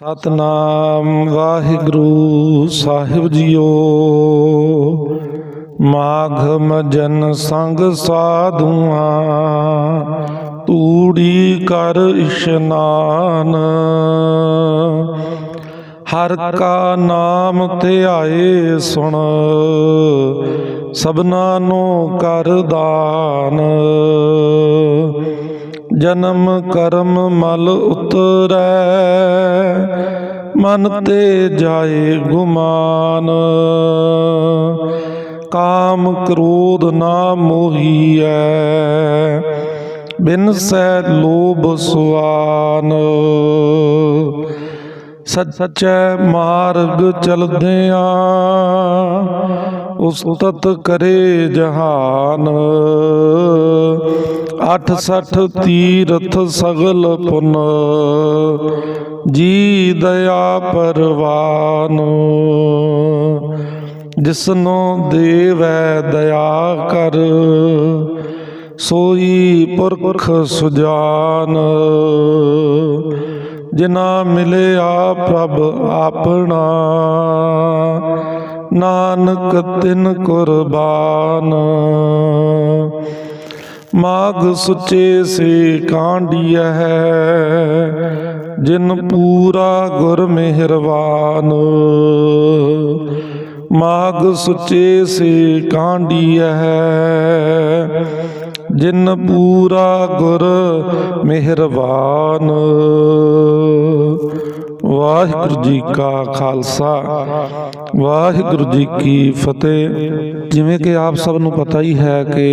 ਸਤਨਾਮ ਵਾਹਿਗੁਰੂ ਸਾਹਿਬ JIO. ਮਾਘ ਮਜਨ ਸੰਗ ਸਾਧੂਆਂ, ਤੂੜੀ ਕਰ ਇਸ਼ਨਾਨ। ਹਰ ਕਾ ਨਾਮ ਧਿਆਏ ਸੁਣ, ਸਭਨਾ ਨੂੰ ਕਰ ਦਾਨ। ਜਨਮ ਕਰਮ ਮਲ ਉਤਰੈ, ਮਨ ਤੇ ਜਾਏ ਗੁਮਾਨ। ਕਾਮ ਕ੍ਰੋਧ ਨਾ ਮੋਹੀਐ, ਬਿਨ ਸੈ ਲੋਭ ਸੁਆਨ। ਸੱਚੈ ਮਾਰਗ ਚਲਦਿਆਂ ਸੁਤਤ ਕਰੇ ਜਹਾਨ। ਅਠ ਸਠ ਤੀਰਥ ਸਗਲ ਪੁਨ। ਜੀ ਦਇਆ ਪਰਵਾਨ। ਜਿਸਨੋ ਦੇਵੈ ਦਇਆ ਕਰ, ਸੋਈ ਪੁਰਖ ਸੁਜਾਨ। ਜਿਨਾ ਮਿਲਿਆ ਪ੍ਰਭ ਆਪਣਾ ਨਾਨਕ ਤਿਨ ਕੁਰਬਾਨ। ਮਾਗ ਸੁਚੇ ਸੇ ਕਾਂਡੀਐ ਜਿਨ ਪੂਰਾ ਗੁਰ ਮਿਹਰਬਾਨ ਮਾਗ ਸੁਚੇ ਸੇ ਕਾਂਡੀਐ ਜਿਨ ਪੂਰਾ ਗੁਰ ਮਿਹਰਬਾਨ ਵਾਹਿਗੁਰੂ ਜੀ ਕਾ ਖਾਲਸਾ। ਵਾਹਿਗੁਰੂ ਜੀ ਕੀ ਫਤਿਹ। ਜਿਵੇਂ ਕਿ ਆਪ ਸਭ ਨੂੰ ਪਤਾ ਹੀ ਹੈ ਕਿ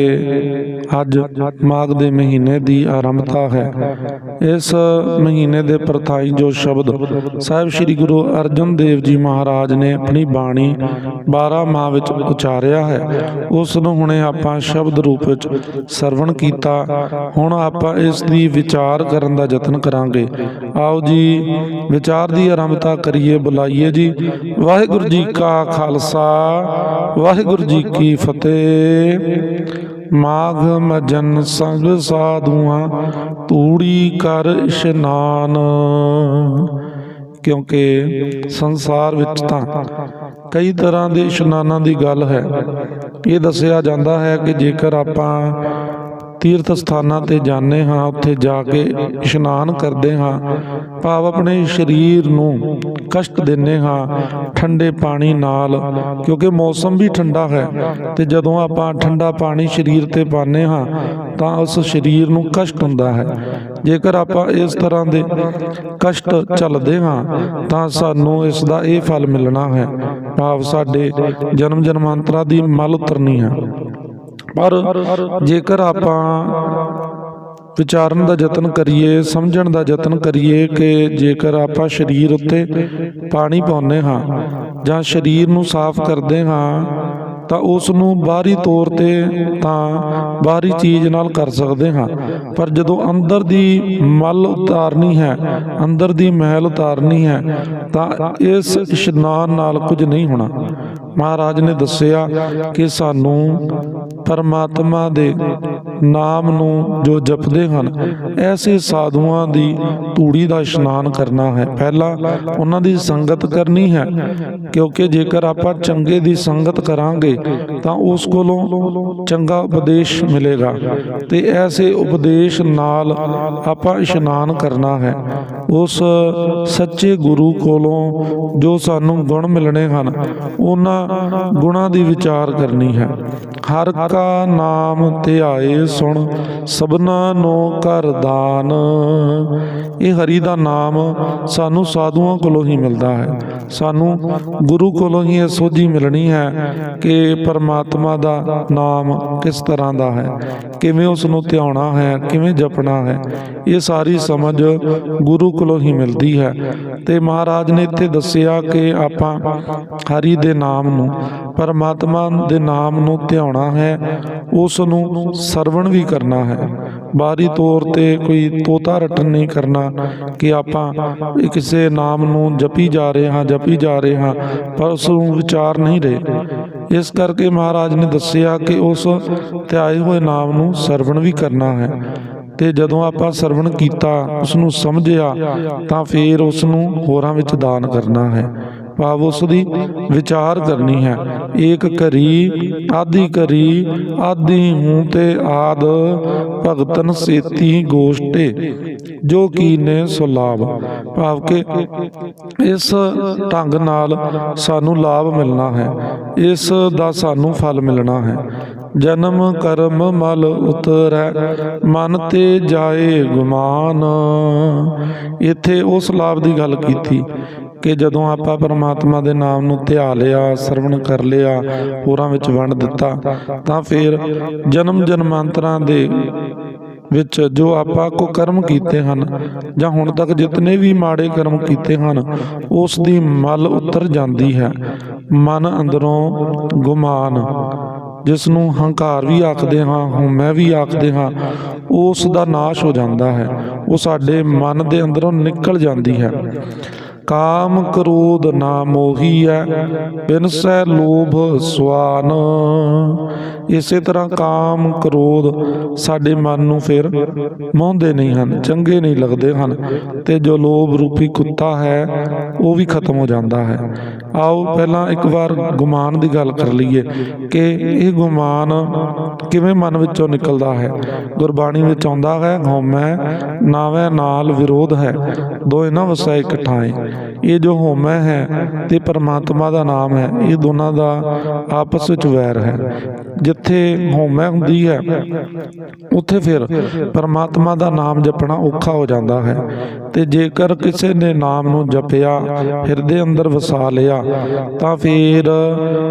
ਅੱਜ ਮਾਘ ਦੇ ਮਹੀਨੇ ਦੀ ਆਰੰਭਤਾ ਹੈ। ਇਸ ਮਹੀਨੇ ਦੇ ਪ੍ਰਥਾਈ ਜੋ ਸ਼ਬਦ ਸਾਹਿਬ ਸ੍ਰੀ ਗੁਰੂ ਅਰਜਨ ਦੇਵ ਜੀ ਮਹਾਰਾਜ ਨੇ ਆਪਣੀ ਬਾਣੀ 12 ਮਾਹ ਵਿੱਚ ਉਚਾਰਿਆ ਹੈ। ਉਸ ਨੂੰ ਹੁਣੇ ਆਪਾਂ ਸ਼ਬਦ ਰੂਪ ਵਿੱਚ ਸਰਵਣ ਕੀਤਾ। ਹੁਣ ਆਪਾਂ ਇਸ ਦੀ ਵਿਚਾਰ ਕਰਨ ਦਾ ਯਤਨ ਕਰਾਂਗੇ। ਆਓ ਜੀ ਵਿਚਾਰ ਦੀ ਆਰੰਭਤਾ ਕਰੀਏ, ਬੁਲਾਈਏ ਜੀ। ਵਾਹਿਗੁਰੂ ਜੀ ਕਾ ਖਾਲਸਾ, ਵਾਹਿਗੁਰੂ ਜੀ ਕੀ ਫਤਿਹ। ਮਾਘ ਮਜਨ ਸੰਗ ਸਾਧੂਆਂ, ਤੂੜੀ ਕਰ ਇਸ਼ਨਾਨ। ਕਿਉਂਕਿ ਸੰਸਾਰ ਵਿੱਚ ਤਾਂ ਕਈ ਤਰ੍ਹਾਂ ਦੇ ਇਸ਼ਨਾਨਾਂ ਦੀ ਗੱਲ ਹੈ। ਇਹ ਦੱਸਿਆ ਜਾਂਦਾ ਹੈ ਕਿ ਜੇਕਰ ਆਪਾਂ ਤੀਰਥ ਸਥਾਨਾਂ ਤੇ ਜਾਂਦੇ ਹਾਂ, ਉੱਥੇ ਜਾ ਕੇ ਇਸ਼ਨਾਨ ਕਰਦੇ ਹਾਂ। ਭਾਵ ਆਪਣੇ ਸਰੀਰ ਨੂੰ ਕਸ਼ਟ ਦਿੰਨੇ ਹਾਂ ਠੰਡੇ ਪਾਣੀ ਨਾਲ, ਕਿਉਂਕਿ ਮੌਸਮ ਵੀ ਠੰਡਾ ਹੈ ਤੇ ਜਦੋਂ ਆਪਾਂ ਠੰਡਾ ਪਾਣੀ ਸਰੀਰ ਤੇ ਪਾਉਂਦੇ ਹਾਂ, ਤਾਂ ਉਸ ਸਰੀਰ ਨੂੰ ਕਸ਼ਟ ਹੁੰਦਾ ਹੈ। ਜੇਕਰ ਆਪਾਂ ਇਸ ਤਰ੍ਹਾਂ ਦੇ ਕਸ਼ਟ ਚੱਲਦੇ ਹਾਂ, ਤਾਂ ਸਾਨੂੰ ਇਸ ਦਾ ਇਹ ਫਲ ਮਿਲਣਾ ਹੈ। ਭਾਵ ਸਾਡੇ ਜਨਮ ਜਨਮਾਂਤਰਾ ਦੀ ਮਲ ਉਤਰਨੀ ਹੈ। ਪਰ ਜੇਕਰ ਆਪਾਂ ਵਿਚਾਰਨ ਦਾ ਯਤਨ ਕਰੀਏ, ਸਮਝਣ ਦਾ ਯਤਨ ਕਰੀਏ ਕਿ ਜੇਕਰ ਆਪਾਂ ਸਰੀਰ ਉੱਤੇ ਪਾਣੀ ਪਾਉਂਦੇ ਹਾਂ ਜਾਂ ਸਰੀਰ ਨੂੰ ਸਾਫ਼ ਕਰਦੇ ਹਾਂ ਤਾਂ ਉਸ ਨੂੰ ਬਾਹਰੀ ਤੌਰ ਤੇ ਤਾਂ ਬਾਹਰੀ ਚੀਜ਼ ਨਾਲ ਕਰ ਸਕਦੇ ਹਾਂ। ਪਰ ਜਦੋਂ ਅੰਦਰ ਦੀ ਮਲ ਉਤਾਰਨੀ ਹੈ, ਅੰਦਰ ਦੀ ਮਹਿਲ ਉਤਾਰਨੀ ਹੈ, ਤਾਂ ਇਸ ਇਸ਼ਨਾਨ ਨਾਲ ਕੁਝ ਨਹੀਂ ਹੋਣਾ। ਮਹਾਰਾਜ ਨੇ ਦੱਸਿਆ ਕਿ ਸਾਨੂੰ ਪਰਮਾਤਮਾ ਦੇ ਨਾਮ ਨੂੰ ਜੋ ਜਪਦੇ ਹਨ, ਐਸੇ ਸਾਧੂਆਂ ਦੀ ਧੂੜੀ ਦਾ ਇਸ਼ਨਾਨ ਕਰਨਾ ਹੈ। ਪਹਿਲਾਂ ਉਹਨਾਂ ਦੀ ਸੰਗਤ ਕਰਨੀ ਹੈ, ਕਿਉਂਕਿ ਜੇਕਰ ਆਪਾਂ ਚੰਗੇ ਦੀ ਸੰਗਤ ਕਰਾਂਗੇ, ਤਾਂ ਉਸ ਕੋਲੋਂ ਚੰਗਾ ਉਪਦੇਸ਼ ਮਿਲੇਗਾ। ਤੇ ਐਸੇ ਉਪਦੇਸ਼ ਨਾਲ ਆਪਾਂ ਇਸ਼ਨਾਨ ਕਰਨਾ ਹੈ। ਉਸ ਸੱਚੇ ਗੁਰੂ ਕੋਲੋਂ ਜੋ ਸਾਨੂੰ ਗੁਣ ਮਿਲਣੇ ਹਨ, ਉਹਨਾਂ ਗੁਣਾਂ ਦੀ ਵਿਚਾਰ ਕਰਨੀ ਹੈ। ਹਰ ਕਾ ਨਾਮ ਧਿਆਏ ਸੁਣ, ਸਭਨਾ ਨੂੰ ਕਰ ਦਾਨ। ਇਹ ਹਰੀ ਦਾ ਨਾਮ ਸਾਨੂੰ ਸਾਧੂਆਂ ਕੋਲੋਂ ਹੀ ਮਿਲਦਾ ਹੈ। ਸਾਨੂੰ ਗੁਰੂ ਕੋਲੋਂ ਹੀ ਇਹ ਸੋਝੀ ਮਿਲਣੀ ਹੈ ਕਿ ਪਰਮਾਤਮਾ ਦਾ ਨਾਮ ਕਿਸ ਤਰ੍ਹਾਂ ਦਾ ਹੈ, ਕਿਵੇਂ ਉਸ ਨੂੰ ਧਿਆਉਣਾ ਹੈ, ਕਿਵੇਂ ਜਪਣਾ ਹੈ। ਇਹ ਸਾਰੀ ਸਮਝ ਗੁਰੂ ਕੋਲੋਂ ਹੀ ਮਿਲਦੀ ਹੈ। ਤੇ ਮਹਾਰਾਜ ਨੇ ਇੱਥੇ ਦੱਸਿਆ ਕਿ ਆਪਾਂ ਹਰੀ ਦੇ ਨਾਮ ਨੂੰ, ਪਰਮਾਤਮਾ ਦੇ ਨਾਮ ਨੂੰ ਧਿਆਉਣਾ ਹੈ ਉਸ ਨੂੰ ਸਰਵਣ ਵੀ ਕਰਨਾ ਹੈ। ਬਾਹਰੀ ਤੌਰ ਤੇ ਕੋਈ ਤੋਤਾ ਰਟਨ ਨਹੀਂ ਕਰਨਾ ਕਿ ਆਪਾਂ ਕਿਸੇ ਨਾਮ ਨੂੰ ਜਪੀ ਜਾ ਰਹੇ ਹਾਂ, ਜਪੀ ਜਾ ਰਹੇ ਹਾਂ, ਪਰ ਉਸ ਨੂੰ ਵਿਚਾਰ ਨਹੀਂ ਰਹੇ। ਇਸ ਕਰਕੇ ਮਹਾਰਾਜ ਨੇ ਦੱਸਿਆ ਕਿ ਉਸ ਧਿਆਏ ਹੋਏ ਨਾਮ ਨੂੰ ਸਰਵਣ ਵੀ ਕਰਨਾ ਹੈ। ਤੇ ਜਦੋਂ ਆਪਾਂ ਸਰਵਣ ਕੀਤਾ ਉਸ ਨੂੰ ਸਮਝਿਆ, ਤਾਂ ਫਿਰ ਉਸ ਨੂੰ ਹੋਰਾਂ ਵਿੱਚ ਦਾਨ ਕਰਨਾ ਹੈ। ਭਾਵ ਉਸ ਦੀ ਵਿਚਾਰ ਕਰਨੀ ਹੈ। ਏਕ ਕਰੀ ਆਦੀ ਕਰੀ ਆਦੀ ਹੂੰ ਤੇ ਆਦ, ਭਗਤਨ ਸੇਤੀ ਗੋਸ਼ਟੇ, ਜੋ ਕੀਨੇ ਸੋ ਲਾਭ। ਭਾਵ ਕਿ ਇਸ ਢੰਗ ਨਾਲ ਸਾਨੂੰ ਲਾਭ ਮਿਲਣਾ ਹੈ। ਇਸ ਦਾ ਸਾਨੂੰ ਫਲ ਮਿਲਣਾ ਹੈ। ਜਨਮ ਕਰਮ ਮਲ ਉਤਰੈ, ਮਨ ਤੇ ਜਾਏ ਗੁਮਾਨ। ਇੱਥੇ ਉਸ ਲਾਭ ਦੀ ਗੱਲ ਕੀਤੀ। ਕਿ ਜਦੋਂ ਆਪਾਂ ਪਰਮਾਤਮਾ ਦੇ ਨਾਮ ਨੂੰ ਧਿਆ ਲਿਆ, ਸਰਵਣ ਕਰ ਲਿਆ ਹੋਰਾਂ ਵਿੱਚ ਵੰਡ ਦਿੱਤਾ, ਤਾਂ ਫਿਰ ਜਨਮ ਜਨਮਾਂਤਰਾਂ ਦੇ ਵਿੱਚ ਜੋ ਆਪਾਂ ਕੋ ਕਰਮ ਕੀਤੇ ਹਨ ਜਾਂ ਹੁਣ ਤੱਕ ਜਿਤਨੇ ਵੀ ਮਾੜੇ ਕਰਮ ਕੀਤੇ ਹਨ, ਉਸ ਦੀ ਮਲ ਉਤਰ ਜਾਂਦੀ ਹੈ। ਮਨ ਅੰਦਰੋਂ ਗੁਮਾਨ ਜਿਸ ਨੂੰ ਹੰਕਾਰ ਵੀ ਆਖਦੇ ਹਾਂ, ਹਉਮੈ ਵੀ ਆਖਦੇ ਹਾਂ, ਉਸ ਦਾ ਨਾਸ਼ ਹੋ ਜਾਂਦਾ ਹੈ। ਉਹ ਸਾਡੇ ਮਨ ਦੇ ਅੰਦਰੋਂ ਨਿਕਲ ਜਾਂਦੀ ਹੈ। ਕਾਮ ਕ੍ਰੋਧ ਨਾ ਮੋਹੀਐ ਬਿਨਸੈ ਲੋਭ ਸਵਾਨ। ਇਸੇ ਤਰ੍ਹਾਂ ਕਾਮ ਕ੍ਰੋਧ ਸਾਡੇ ਮਨ ਨੂੰ ਫਿਰ ਮੋਹਦੇ ਨਹੀਂ ਹਨ, ਚੰਗੇ ਨਹੀਂ ਲੱਗਦੇ ਹਨ ਤੇ ਜੋ ਲੋਭ ਰੂਪੀ ਕੁੱਤਾ ਹੈ, ਉਹ ਵੀ ਖਤਮ ਹੋ ਜਾਂਦਾ ਹੈ। ਆਓ ਪਹਿਲਾਂ ਇੱਕ ਵਾਰ ਗੁਮਾਨ ਦੀ ਗੱਲ ਕਰ ਲਈਏ ਕਿ ਇਹ ਗੁਮਾਨ ਕਿਵੇਂ ਮਨ ਵਿੱਚੋਂ ਨਿਕਲਦਾ ਹੈ? ਗੁਰਬਾਣੀ ਵਿੱਚ ਆਉਂਦਾ ਹੈ, ਹਉਮੈ ਨਾਵੇਂ ਨਾਲ ਵਿਰੋਧ ਹੈ ਦੋਏ ਨਾ ਇਕੱਠਾ ਇਕਠਾਏ ਇਹ ਜੋ ਹੋਮੈ ਹੈ ਤੇ ਪਰਮਾਤਮਾ ਦਾ ਨਾਮ ਹੈ, ਇਹ ਦੋਨਾਂ ਦਾ ਆਪਸ ਵਿੱਚ ਵੈਰ ਹੈ। ਜਿੱਥੇ ਹਉਮੈ ਹੁੰਦੀ ਹੈ, ਉੱਥੇ ਫਿਰ ਪਰਮਾਤਮਾ ਦਾ ਨਾਮ ਜਪਣਾ ਔਖਾ ਹੋ ਜਾਂਦਾ ਹੈ ਤੇ ਜੇਕਰ ਕਿਸੇ ਨੇ ਨਾਮ ਨੂੰ ਜਪਿਆ, ਹਿਰਦੇ ਅੰਦਰ ਵਸਾ ਲਿਆ, ਤਾਂ ਫਿਰ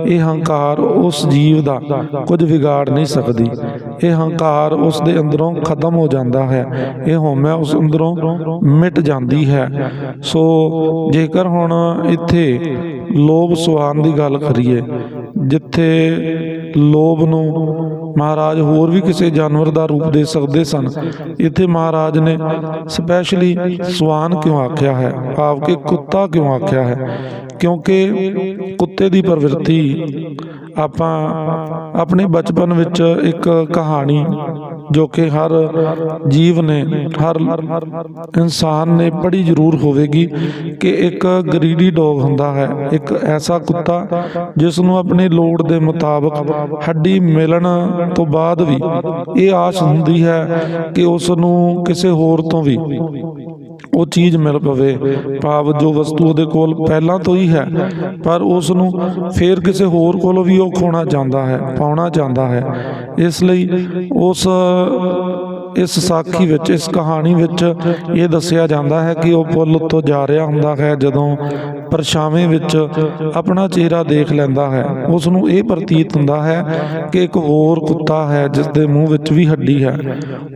ਇਹ ਹੰਕਾਰ ਉਸ ਜੀਵ ਦਾ ਕੁਝ ਵਿਗਾੜ ਨਹੀਂ ਸਕਦੀ। ਇਹ ਹੰਕਾਰ ਉਸ ਦੇ ਅੰਦਰੋਂ ਖਤਮ ਹੋ ਜਾਂਦਾ ਹੈ, ਇਹ ਹੋਮੈ ਉਸ ਅੰਦਰੋਂ ਮਿਟ ਜਾਂਦੀ ਹੈ। ਸੋ ਜੇਕਰ ਹੁਣ ਇੱਥੇ ਲੋਭ ਸੁਆਨ ਦੀ ਗੱਲ ਕਰੀਏ, ਜਿੱਥੇ ਲੋਭ ਨੂੰ ਮਹਾਰਾਜ ਹੋਰ ਵੀ ਕਿਸੇ ਜਾਨਵਰ ਦਾ ਰੂਪ ਦੇ ਸਕਦੇ ਸਨ, ਇੱਥੇ ਮਹਾਰਾਜ ਨੇ ਸਪੈਸ਼ਲੀ ਸਵਾਨ ਕਿਉਂ ਆਖਿਆ ਹੈ? ਭਾਵ ਕਿ ਕੁੱਤਾ ਕਿਉਂ ਆਖਿਆ ਹੈ? ਕਿਉਂਕਿ ਕੁੱਤੇ ਦੀ ਪ੍ਰਵਿਰਤੀ ਆਪਾਂ ਆਪਣੇ ਬਚਪਨ ਵਿੱਚ ਇੱਕ ਕਹਾਣੀ ਜੋ ਕਿ ਹਰ ਜੀਵ ਨੇ, ਹਰ ਇਨਸਾਨ ਨੇ ਪੜ੍ਹੀ ਜ਼ਰੂਰ ਹੋਵੇਗੀ ਕਿ ਇੱਕ ਗਰੀਡੀ ਡੌਗ ਹੁੰਦਾ ਹੈ, ਇੱਕ ਐਸਾ ਕੁੱਤਾ ਜਿਸ ਨੂੰ ਆਪਣੀ ਲੋੜ ਦੇ ਮੁਤਾਬਕ ਹੱਡੀ ਮਿਲਣ ਤੋਂ ਬਾਅਦ ਵੀ ਇਹ ਆਸ ਹੁੰਦੀ ਹੈ ਕਿ ਉਸ ਨੂੰ ਕਿਸੇ ਹੋਰ ਤੋਂ ਵੀ ਉਹ ਚੀਜ਼ ਮਿਲ ਪਵੇ, ਭਾਵ ਜੋ ਵਸਤੂ ਉਹਦੇ ਕੋਲ ਪਹਿਲਾਂ ਤੋਂ ਹੀ ਹੈ। ਪਰ ਉਸ ਨੂੰ ਫੇਰ ਕਿਸੇ ਹੋਰ ਕੋਲੋਂ ਵੀ ਉਹ ਖੋਣਾ ਚਾਹੁੰਦਾ ਹੈ, ਪਾਉਣਾ ਚਾਹੁੰਦਾ ਹੈ। ਇਸ ਲਈ ਉਸ ਇਸ ਸਾਖੀ ਵਿੱਚ, ਇਸ ਕਹਾਣੀ ਵਿੱਚ ਇਹ ਦੱਸਿਆ ਜਾਂਦਾ ਹੈ ਕਿ ਉਹ ਪੁੱਲ ਉੱਤੋਂ ਜਾ ਰਿਹਾ ਹੁੰਦਾ ਹੈ ਜਦੋਂ ਪਰਛਾਵੇਂ ਵਿੱਚ ਆਪਣਾ ਚਿਹਰਾ ਦੇਖ ਲੈਂਦਾ ਹੈ। ਉਸ ਨੂੰ ਇਹ ਪ੍ਰਤੀਤ ਹੁੰਦਾ ਹੈ ਕਿ ਇੱਕ ਹੋਰ ਕੁੱਤਾ ਹੈ ਜਿਸ ਦੇ ਮੂੰਹ ਵਿੱਚ ਵੀ ਹੱਡੀ ਹੈ।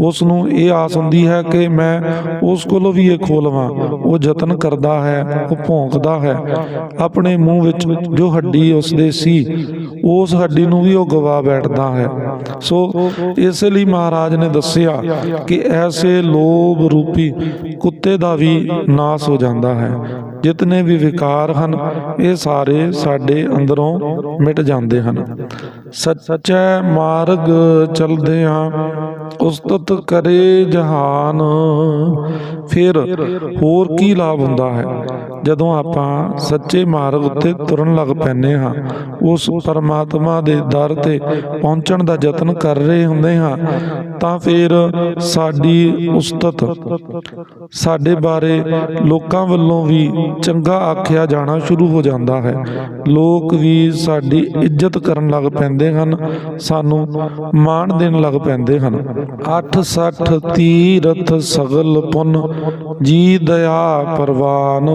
ਉਸ ਨੂੰ ਇਹ ਆਸ ਹੁੰਦੀ ਹੈ ਕਿ ਮੈਂ ਉਸ ਕੋਲੋਂ ਵੀ ਇਹ ਖੋਹ ਲਵਾਂ। ਉਹ ਯਤਨ ਕਰਦਾ ਹੈ, ਉਹ ਭੌਂਕਦਾ ਹੈ। ਆਪਣੇ ਮੂੰਹ ਵਿੱਚ ਜੋ ਹੱਡੀ ਉਸ ਦੇ ਸੀ, ਉਸ ਹੱਡੀ ਨੂੰ ਵੀ ਉਹ ਗਵਾ ਬੈਠਦਾ ਹੈ। ਸੋ ਇਸ ਲਈ ਮਹਾਰਾਜ ਨੇ ਦੱਸਿਆ ਕਿ ਐਸੇ ਲੋਭ ਰੂਪੀ ਕੁੱਤੇ ਦਾ ਵੀ ਨਾਸ ਹੋ ਜਾਂਦਾ ਹੈ। ਜਿਤਨੇ ਵੀ ਵਿਕਾਰ ਹਨ, ਇਹ ਸਾਰੇ ਸਾਡੇ ਅੰਦਰੋਂ ਮਿਟ ਜਾਂਦੇ ਹਨ। ਸੱਚੇ ਮਾਰਗ ਚਲਦਿਆਂ ਉਸਤਤ ਕਰੇ ਜਹਾਨ, ਫਿਰ ਹੋਰ ਕੀ ਲਾਭ ਹੁੰਦਾ ਹੈ? ਜਦੋਂ ਆਪਾਂ ਸੱਚੇ ਮਾਰਗ ਉੱਤੇ ਤੁਰਨ ਲੱਗ ਪੈਨੇ ਹਾਂ, ਉਸ ਪਰਮਾਤਮਾ ਦੇ ਦਰ ਤੇ ਪਹੁੰਚਣ ਦਾ ਯਤਨ ਕਰ ਰਹੇ ਹੁੰਦੇ ਹਾਂ, ਤਾਂ ਫਿਰ ਸਾਡੀ ਉਸਤਤ, ਸਾਡੇ ਬਾਰੇ ਲੋਕਾਂ ਵੱਲੋਂ ਵੀ ਚੰਗਾ ਆਖਿਆ ਜਾਣਾ ਸ਼ੁਰੂ ਹੋ ਜਾਂਦਾ ਹੈ। ਲੋਕ ਵੀ ਸਾਡੀ ਇੱਜ਼ਤ ਕਰਨ ਲੱਗ ਪੈਂਦੇ ਹਨ, ਸਾਨੂੰ ਮਾਣ ਦੇਣ ਲੱਗ ਪੈਂਦੇ ਹਨ। 860 ਤੀਰਥ ਸਗਲ ਪੁੰਨ, ਜੀ ਦਇਆ ਪਰਵਾਨ।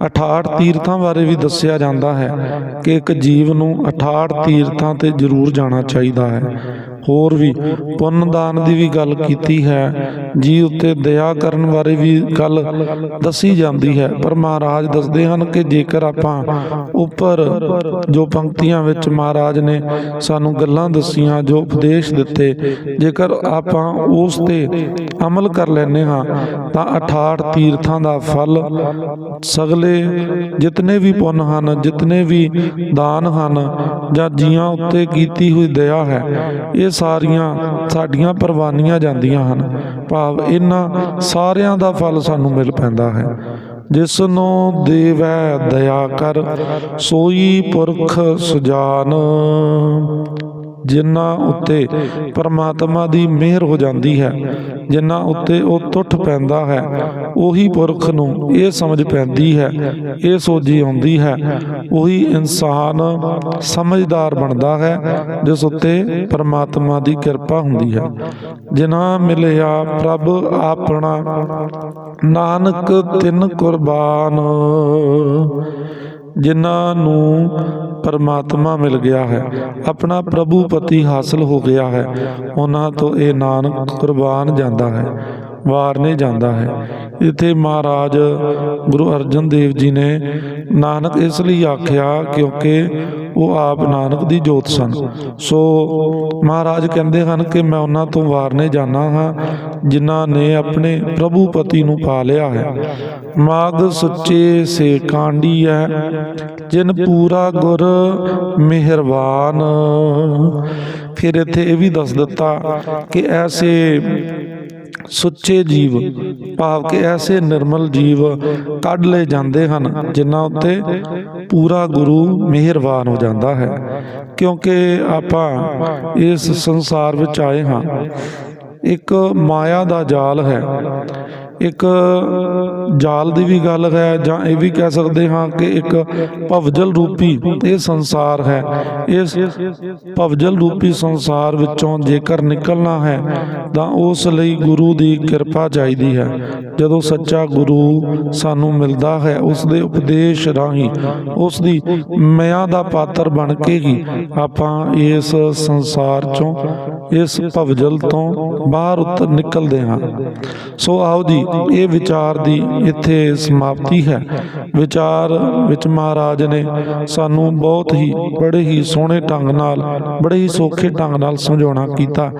68 ਤੀਰਥਾਂ ਬਾਰੇ ਵੀ ਦੱਸਿਆ ਜਾਂਦਾ ਹੈ ਕਿ ਇੱਕ ਜੀਵ ਨੂੰ 68 ਤੀਰਥਾਂ ਤੇ ਜ਼ਰੂਰ ਜਾਣਾ ਚਾਹੀਦਾ ਹੈ। ਹੋਰ ਵੀ ਪੁੰਨ ਦਾਨ ਦੀ ਵੀ ਗੱਲ ਕੀਤੀ ਹੈ। ਜੀ ਉੱਤੇ ਦਇਆ ਕਰਨ ਬਾਰੇ ਵੀ ਗੱਲ ਦੱਸੀ ਜਾਂਦੀ ਹੈ। ਪਰ ਮਹਾਰਾਜ ਦੱਸਦੇ ਹਨ ਕਿ ਜੇਕਰ ਆਪਾਂ ਉੱਪਰ ਜੋ ਪੰਕਤੀਆਂ ਵਿੱਚ ਮਹਾਰਾਜ ਨੇ ਸਾਨੂੰ ਗੱਲਾਂ ਦੱਸੀਆਂ ਜੋ ਉਪਦੇਸ਼ ਦਿੱਤੇ ਜੇਕਰ ਆਪਾਂ ਉਸ ਤੇ ਅਮਲ ਕਰ ਲੈਨੇ ਹਾਂ ਤਾਂ 68 ਤੀਰਥਾਂ ਦਾ ਫਲ ਸਗਲੇ ਜਿਤਨੇ ਵੀ ਪੁੰਨ ਹਨ ਜਿਤਨੇ ਵੀ ਦਾਨ ਹਨ ਜਾਂ ਜੀਆਂ ਉੱਤੇ ਕੀਤੀ ਹੋਈ ਦਇਆ ਹੈ, ਇਹ ਸਾਰੀਆਂ ਸਾਡੀਆਂ ਪ੍ਰਵਾਨੀਆਂ ਜਾਂਦੀਆਂ ਹਨ। ਭਾਵ ਇਹਨਾਂ ਸਾਰਿਆਂ ਦਾ ਫਲ ਸਾਨੂੰ ਮਿਲ ਪੈਂਦਾ ਹੈ। ਜਿਸ ਨੂੰ ਦੇਵੈ ਦਇਆ ਕਰ, ਸੋਈ ਪੁਰਖ ਸੁਜਾਨ। ਜਿਨ੍ਹਾਂ ਉੱਤੇ ਪਰਮਾਤਮਾ ਦੀ ਮਿਹਰ ਹੋ ਜਾਂਦੀ ਹੈ, ਜਿਨ੍ਹਾਂ ਉੱਤੇ ਉਹ ਟੁੱਟ ਪੈਂਦਾ ਹੈ, ਉਹੀ ਪੁਰਖ ਨੂੰ ਇਹ ਸਮਝ ਪੈਂਦੀ ਹੈ, ਇਹ ਸੋਝੀ ਆਉਂਦੀ ਹੈ, ਉਹੀ ਇਨਸਾਨ ਸਮਝਦਾਰ ਬਣਦਾ ਹੈ, ਜਿਸ ਉੱਤੇ ਪਰਮਾਤਮਾ ਦੀ ਕਿਰਪਾ ਹੁੰਦੀ ਹੈ। ਜਿਨ੍ਹਾਂ ਮਿਲਿਆ ਪ੍ਰਭ ਆਪਣਾ, ਨਾਨਕ ਤਿੰਨ ਕੁਰਬਾਨ। ਜਿਨ੍ਹਾਂ ਨੂੰ ਪਰਮਾਤਮਾ ਮਿਲ ਗਿਆ ਹੈ, ਆਪਣਾ ਪ੍ਰਭੂ ਪਤੀ ਹਾਸਲ ਹੋ ਗਿਆ ਹੈ, ਉਹਨਾਂ ਤੋਂ ਇਹ ਨਾਨਕ ਕੁਰਬਾਨ ਜਾਂਦਾ ਹੈ। ਵਾਰਨੇ ਜਾਂਦਾ ਹੈ। ਇੱਥੇ ਮਹਾਰਾਜ ਗੁਰੂ ਅਰਜਨ ਦੇਵ ਜੀ ਨੇ ਨਾਨਕ ਇਸ ਲਈ ਆਖਿਆ ਕਿਉਂਕਿ ਉਹ ਆਪ ਨਾਨਕ ਦੀ ਜੋਤ ਸਨ। ਸੋ ਮਹਾਰਾਜ ਕਹਿੰਦੇ ਹਨ ਕਿ ਮੈਂ ਉਹਨਾਂ ਤੋਂ ਵਾਰਨੇ ਜਾਣਾ ਹਾਂ, ਜਿਨ੍ਹਾਂ ਨੇ ਆਪਣੇ ਪ੍ਰਭੂ ਪਤੀ ਨੂੰ ਪਾ ਲਿਆ ਹੈ। ਮਾਗ ਸੁੱਚੇ ਸੇ ਕਾਂਡੀ ਹੈ, ਜਿਨ ਪੂਰਾ ਗੁਰ ਮਿਹਰਬਾਨ। ਫਿਰ ਇੱਥੇ ਇਹ ਵੀ ਦੱਸ ਦਿੱਤਾ ਕਿ ਐਸੇ ਸੁੱਚੇ ਜੀਵ, ਭਾਵ ਕਿ ਐਸੇ ਨਿਰਮਲ ਜੀਵ ਕੱਢ ਲਏ ਜਾਂਦੇ ਹਨ, ਜਿਨ੍ਹਾਂ ਉੱਤੇ ਪੂਰਾ ਗੁਰੂ ਮਿਹਰਬਾਨ ਹੋ ਜਾਂਦਾ ਹੈ। ਕਿਉਂਕਿ ਆਪਾਂ ਇਸ ਸੰਸਾਰ ਵਿੱਚ ਆਏ ਹਾਂ ਇੱਕ ਮਾਇਆ ਦਾ ਜਾਲ ਹੈ। ਇੱਕ ਜਾਲ ਦੀ ਵੀ ਗੱਲ ਹੈ ਜਾਂ ਇਹ ਵੀ ਕਹਿ ਸਕਦੇ ਹਾਂ ਕਿ ਇੱਕ ਭਵਜਲ ਰੂਪੀ ਇਹ ਸੰਸਾਰ ਹੈ। ਇਸ ਭਵਜਲ ਰੂਪੀ ਸੰਸਾਰ ਵਿੱਚੋਂ ਜੇਕਰ ਨਿਕਲਣਾ ਹੈ ਤਾਂ ਉਸ ਲਈ ਗੁਰੂ ਦੀ ਕਿਰਪਾ ਚਾਹੀਦੀ ਹੈ। ਜਦੋਂ ਸੱਚਾ ਗੁਰੂ ਸਾਨੂੰ ਮਿਲਦਾ ਹੈ, ਉਸ ਦੇ ਉਪਦੇਸ਼ ਰਾਹੀਂ, ਉਸ ਦੀ ਮਿਆਂ ਦਾ ਪਾਤਰ ਬਣ ਕੇ ਹੀ ਆਪਾਂ ਇਸ ਸੰਸਾਰ ਚੋਂ, ਇਸ ਭਵਜਲ ਤੋਂ ਬਾਹਰ ਉੱਤਰ ਨਿਕਲਦੇ ਹਾਂ। ਸੋ ਆਓ ਜੀ, ਇਹ ਵਿਚਾਰ ਦੀ ਇੱਥੇ ਸਮਾਪਤੀ ਹੈ। ਵਿਚਾਰ ਵਿੱਚ ਮਹਾਰਾਜ ਨੇ ਸਾਨੂੰ ਬਹੁਤ ਹੀ, ਬੜੇ ਹੀ ਸੋਹਣੇ ਢੰਗ ਨਾਲ, ਬੜੇ ਹੀ ਸੌਖੇ ਢੰਗ ਨਾਲ ਸਮਝਾਉਣਾ ਕੀਤਾ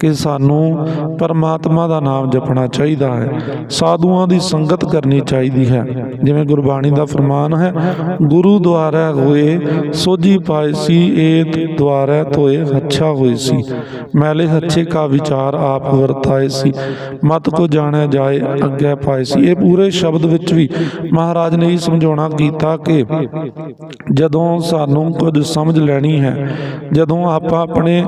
ਕਿ ਸਾਨੂੰ ਪਰਮਾਤਮਾ ਦਾ ਨਾਮ ਜਪਣਾ ਚਾਹੀਦਾ ਹੈ। ਸਾਧੂਆਂ ਦੀ ਸੰਗਤ ਕਰਨੀ ਚਾਹੀਦੀ ਹੈ। ਜਿਵੇਂ ਗੁਰਬਾਣੀ ਦਾ ਫਰਮਾਨ ਹੈ, ਗੁਰੂ ਦੁਆਰਾ ਹੋਏ, ਸੋਝੀ ਪਾਈ ਸੀ, ਏਤ ਦੁਆਰਾ ਧੋਏ ਅੱਛਾ ਹੋਈ ਸੀ। ਮੈਲੇ ਹੱਛੇ ਕਾ ਵਿਚਾਰ ਆਪ ਵਰਤਾਏ ਸੀ। ਮਤ ਕੋ ਜਾਣਿਆ ਜਾਏ, ਅੱਗੇ ਪਾਏ ਸੀ। ਇਹ ਪੂਰੇ ਸ਼ਬਦ ਵਿੱਚ ਵੀ ਮਹਾਰਾਜ ਨੇ ਇਹ ਸਮਝਾਉਣਾ ਕੀਤਾ ਕਿ ਜਦੋਂ ਸਾਨੂੰ ਕੁਝ ਸਮਝ ਲੈਣੀ ਹੈ, ਜਦੋਂ ਆਪਾਂ ਆਪਣੇ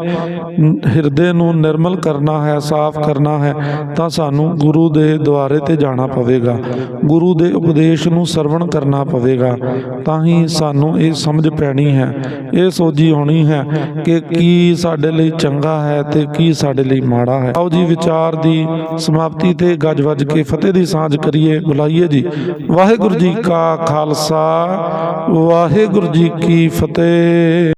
ਹਿਰਦੇ ਨੂੰ ਨਿਰਮਲ ਕਰਨਾ ਹੈ, ਸਾਫ਼ ਕਰਨਾ ਹੈ, ਤਾਂ ਸਾਨੂੰ ਗੁਰੂ ਦੇ ਦੁਆਰੇ ਤੇ ਜਾਣਾ ਪਵੇਗਾ। ਗੁਰੂ ਦੇ ਉਪਦੇਸ਼ ਨੂੰ ਸਰਵਣ ਕਰਨਾ ਪਵੇਗਾ। ਤਾਂ ਹੀ ਸਾਨੂੰ ਇਹ ਸਮਝ ਪੈਣੀ ਹੈ, ਇਹ ਸੋਝੀ ਹੋਣੀ ਹੈ ਕਿ ਕੀ ਸਾਡੇ ਲਈ ਚੰਗਾ ਹੈ ਤੇ ਕੀ ਸਾਡੇ ਲਈ ਮਾੜਾ ਹੈ। ਆਓ ਜੀ ਵਿਚਾਰ ਦੀ ਸਮਾਪਤੀ ਤੇ ਗੱਜ ਵੱਜ ਕੇ ਫਤਿਹ ਦੀ ਸਾਂਝ ਕਰੀਏ, ਬੁਲਾਈਏ ਜੀ। ਵਾਹਿਗੁਰੂ ਜੀ ਕਾ ਖਾਲਸਾ, ਵਾਹਿਗੁਰੂ ਜੀ ਕੀ ਫਤਿਹ।